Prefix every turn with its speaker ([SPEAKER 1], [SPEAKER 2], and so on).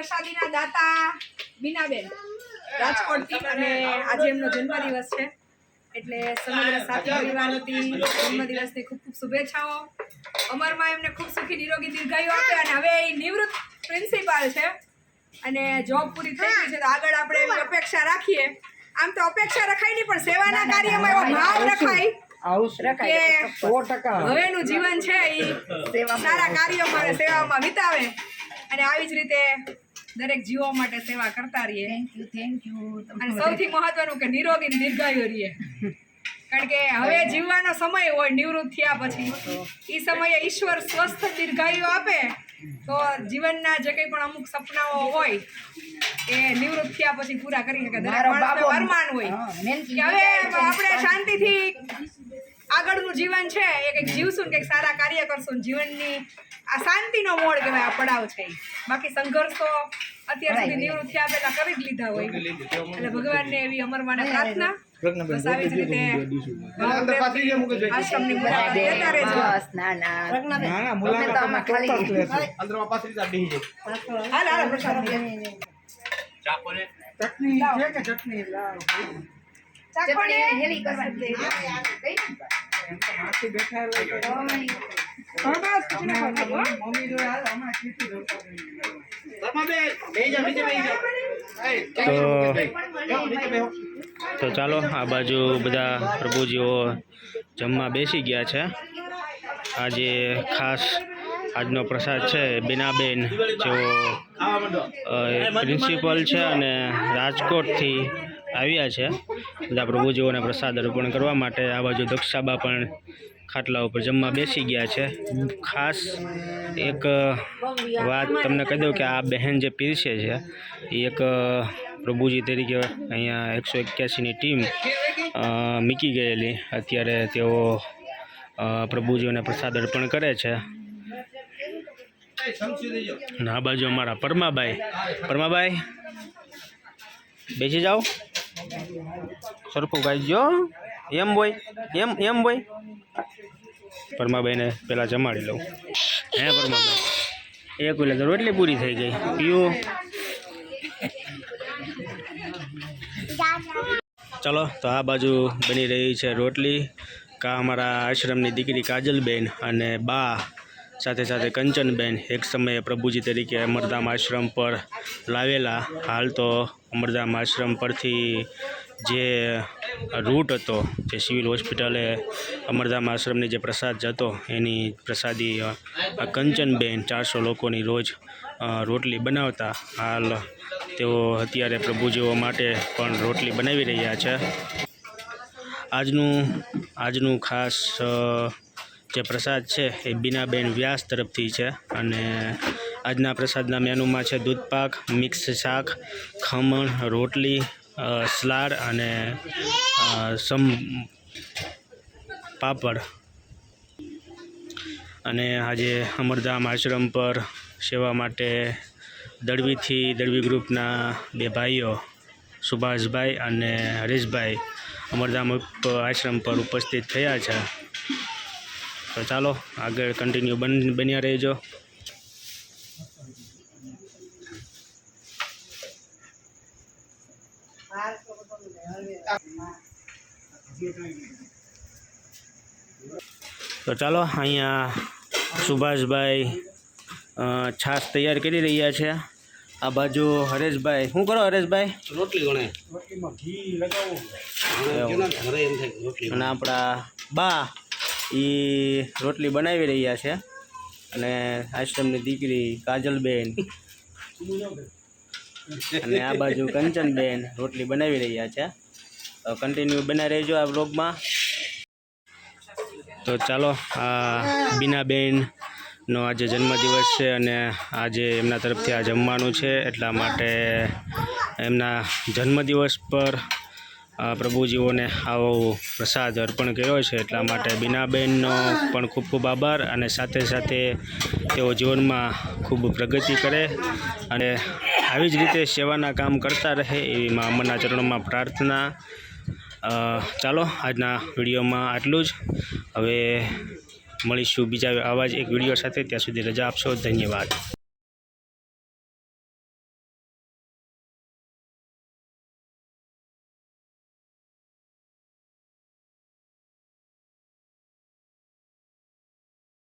[SPEAKER 1] પ્રસાદીના દાતા બીનાબેન રાજકોટથી અને આજે એમનો જન્મદિવસ છે. એટલે સમગ્ર સાથી પરિવાર વતી જન્મદિવસની ખૂબ ખૂબ શુભેચ્છાઓ. અમરમાં એમને ખૂબ સુખી નિરોગી દીર્ઘાયુ આપે અને હવે એ નિવૃત્ત પ્રિન્સિપાલ છે. અને જોબ પૂરી થઈ ગઈ છે તો આગળ આપણે એવી અપેક્ષા રાખીએ. આમ તો અપેક્ષા રખાય નહીં પણ સેવાના કાર્યમાં એવો ભાવ રખાય હવેનું જીવન છે એ સારા કાર્યોમાં સેવામાં વિતાવે. અને આવી જ રીતે દરેક જીવો માટે સેવા કરતા રહીએ.
[SPEAKER 2] થેન્ક યુ થેન્ક યુ
[SPEAKER 1] અને સૌથી મહત્વનું કે નિરોગી દીર્ઘાયુ રહીએ. કારણ કે હવે જીવવાનો સમય હોય નિવૃત્ત થયા પછી. એ સમયે ઈશ્વર સ્વસ્થ દીર્ઘાયુ આપે. તો જીવનના જે કંઈ પણ અમુક સપનાઓ હોય એ નિવૃત્ત થયા પછી પૂરા કરી શકે. દરેક માણસને હોય. કે હવે આપણે શાંતિથી આગળનું જીવન છે એ કંઈક જીવશું ને કંઈક સારા કાર્ય કરશું ને જીવનની આ શાંતિનો મોડ કહેવાય આ પડાવ છે બાકી સંઘર્ષ અત્યાર સુધી નિવૃત્ત થયા પહેલા કરી જ લીધા હોય. એટલે ભગવાનને એવી અમરમાને પ્રાર્થના. બસ આવી જ રીતે આશ્રમની મુલાકાત લેતા રહેજો
[SPEAKER 2] બસ ના ના. તમે તો આમાં ખાલી
[SPEAKER 1] હાલ હાલ પ્રસાદ
[SPEAKER 3] ચટણી છે કે ચટણી? લાવ.
[SPEAKER 2] ચટણી હેલી કરવાની. કઈ
[SPEAKER 3] તો
[SPEAKER 4] તો ચાલો, આ બાજુ બધા પ્રભુજીઓ જમવા બેસી ગયા છે. આજે ખાસ આજનો પ્રસાદ છે, બીનાબેન, જેઓ પ્રિન્સિપલ છે અને રાજકોટથી આવ્યા છે. બધા પ્રભુજીઓને પ્રસાદ અર્પણ કરવા માટે આ બાજુ દક્ષાબા પણ ખાટલા ઉપર જમવા બેસી ગયા છે. ખાસ એક વાત તમને કહી દઉં કે આ બહેન જે પીરસે છે, એ એક પ્રભુજી તરીકે અહીંયા એકસો એક્યાસીની ટીમ મીકી ગયેલી. અત્યારે તેઓ પ્રભુજીઓને પ્રસાદ અર્પણ કરે છે. આ બાજુ અમારા પરમાભાઈ. પરમાભાઈ, બેસી જાઓ. સરખું ગાઈજો એમ બોય? એમ એમ બોય? પરમાભાઈને પહેલાં જમાડી લઉં. હે પરમાભાઈ એક ઓલે તો રોટલી પૂરી થઈ ગઈ. પીવું ચલો તો આ બાજુ બની રહી છે રોટલી. કા અમારા આશ્રમની દીકરી કાજલબેન અને બા સાથે સાથે કંચનબેન એક સમયે પ્રભુજી તરીકે અમરધામ આશ્રમ પર લાવેલા. હાલ તો અમરધામ આશ્રમ પરથી જે રૂટ હતો, જે સિવિલ હોસ્પિટલે અમરધામ આશ્રમની જે પ્રસાદ જતો, એની પ્રસાદી આ કંચનબેન ચારસો લોકોની રોજ રોટલી બનાવતા. હાલ તેઓ અત્યારે પ્રભુજીઓ માટે પણ રોટલી બનાવી રહ્યા છે. આજનું આજનું ખાસ જે પ્રસાદ છે એ બીનાબેન વ્યાસ તરફથી છે અને આજના પ્રસાદના મેનુમાં છે દૂધપાક મિક્સ શાક, ખમણ, રોટલી સલાડ અને સમ, પાપડ. અને આજે અમરધામ આશ્રમ પર સેવા માટે દળવીથી દળવી ગ્રુપના બે ભાઈઓ, સુભાષભાઈ અને હરીશભાઈ, અમરધામ આશ્રમ પર ઉપસ્થિત થયા છે. તો ચાલો આગળ કન્ટિન્યુ બન બન્યા રહેજો. તો ચાલો અહીંયા સુભાષભાઈ છાશ તૈયાર કરી રહ્યા છે. આ બાજુ હરેશભાઈ શું કરો હરેશભાઈ?
[SPEAKER 5] રોટલી ગણે
[SPEAKER 3] રોટલીમાં ઘી લગાવવું
[SPEAKER 5] જેના ઘરે એમ થાય કે રોટલી
[SPEAKER 4] અને આપણા બા એ રોટલી બનાવી રહ્યા છે. અને આશ્રમની દીકરી કાજલબેન અને આ બાજુ કંચનબેન રોટલી બનાવી રહ્યા છે. કન્ટિન્યુ બનાવી રહેજો આ બ્લોગમાં તો ચાલો, આ બીનાબેનનો આજે જન્મદિવસ છે અને આજે એમના તરફથી આ જમવાનું છે. એટલા માટે એમના જન્મદિવસ પર પ્રભુજીઓને આવો પ્રસાદ અર્પણ કર્યો છે એટલા માટે બીનાબેનનો પણ ખૂબ ખૂબ આભાર અને સાથે સાથે તેઓ જીવનમાં ખૂબ પ્રગતિ કરે અને આવી જ રીતે સેવાના કામ કરતા રહે એવી મા અમરના ચરણોમાં પ્રાર્થના. ચાલો, આજના વિડીયોમાં આટલું જ. હવે મળીશું બીજા આવા જ એક વીડિયો સાથે. ત્યાં સુધી રજા આપશો. ધન્યવાદ.